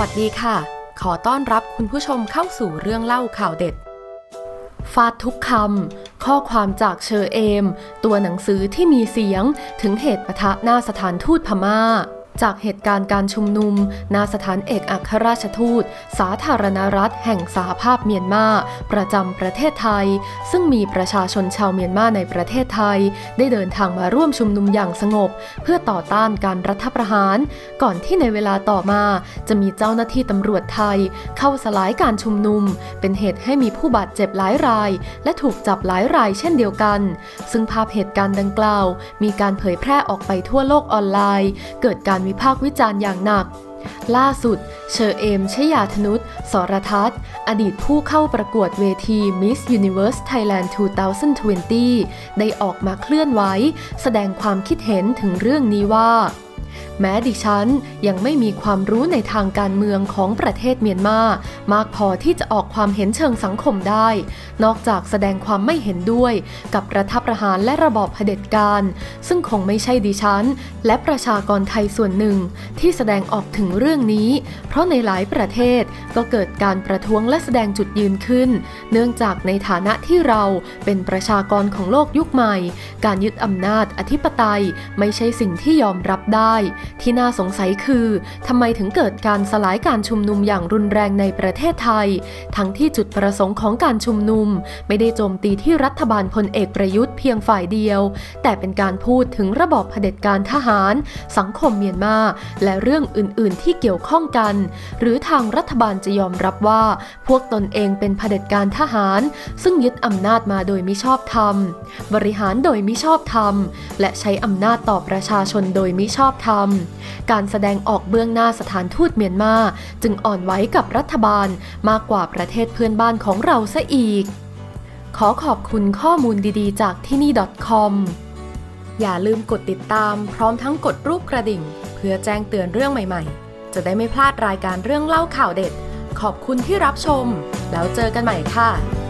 วัสดีค่ะ ขอต้อนรับคุณผู้ชมเข้าสู่เรื่องเล่าข่าวเด็ด ฟาดทุกคำ ข้อความจากเชอเอม ตัวหนังสือที่มีเสียงถึงเหตุปะทะหน้าสถานทูตพม่า จากเหตุการณ์การชุมนุมหนาสถานเอกอัครราชทูต สาธารณรัฐแห่งสหภาพเมียนมา ประจำประเทศไทย ซึ่งมีประชาชนชาวเมียนมาในประเทศไทย ได้เดินทางมาร่วมชุมนุมอย่างสงบ เพื่อต่อต้านการรัฐประหาร ก่อนที่ในเวลาต่อมา จะมีเจ้าหน้าที่ตำรวจไทย เข้าสลายการชุมนุม เป็นเหตุให้มีผู้บาดเจ็บหลายราย และถูกจับหลายรายเช่นเดียวกัน ซึ่งภาพเหตุการณ์ดังกล่าว มีการเผยแพร่ออกไปทั่วโลกออนไลน์ เกิดการการวิพากษ์วิจารณ์อย่างหนัก ล่าสุด เชอเอมชยาธนุษสรทัศน์ อดีตผู้เข้าประกวดเวที Miss Universe Thailand 2020 ได้ออกมาเคลื่อนไหวแสดงความคิดเห็นถึงเรื่องนี้ว่า แม้ดิฉันยังไม่มีความรู้ในทางการเมืองของประเทศเมียนมามากพอที่จะออกความเห็นเชิงสังคมได้ นอกจากแสดงความไม่เห็นด้วย กับรัฐประหารและระบอบเผด็จการ ซึ่งคงไม่ใช่ดิฉัน และประชากรไทยส่วนหนึ่ง ที่แสดงออกถึงเรื่องนี้ เพราะในหลายประเทศก็เกิดการประท้วงและแสดงจุดยืนขึ้น เนื่องจากในฐานะที่เราเป็นประชากรของโลกยุคใหม่ การยึดอำนาจอธิปไตยไม่ใช่สิ่งที่ยอมรับได้ที่น่าสงสัยคือทำไมถึงเกิดการสลายการชุมนุมอย่างรุนแรงในประเทศไทย ทั้งที่จุดประสงค์ของการชุมนุม ไม่ได้โจมตีที่รัฐบาลพลเอกประยุทธ์เพียงฝ่ายเดียว แต่เป็นการพูดถึงระบอบเผด็จการทหาร สังคมเมียนมาและเรื่องอื่น ๆ ที่เกี่ยวข้องกัน หรือทางรัฐบาลจะยอมรับว่า พวกตนเองเป็นเผด็จการทหาร ซึ่งยึดอำนาจมาโดยมิชอบธรรม บริหารโดยมิชอบธรรม และใช้อำนาจต่อประชาชนโดยมิชอบธรรมการแสดงออกเบื้องหน้าสถานทูตเมียนมาจึงอ่อนไหวกับรัฐบาลมากกว่าประเทศเพื่อนบ้านของเราซะอีก ขอขอบคุณข้อมูลดีๆ จากที่นี่ .com อย่าลืมกดติดตามพร้อมทั้งกดรูปกระดิ่ง เพื่อแจ้งเตือนเรื่องใหม่ๆ จะได้ไม่พลาดรายการเรื่องเล่าข่าวเด็ด ขอบคุณที่รับชม แล้วเจอกันใหม่ค่ะ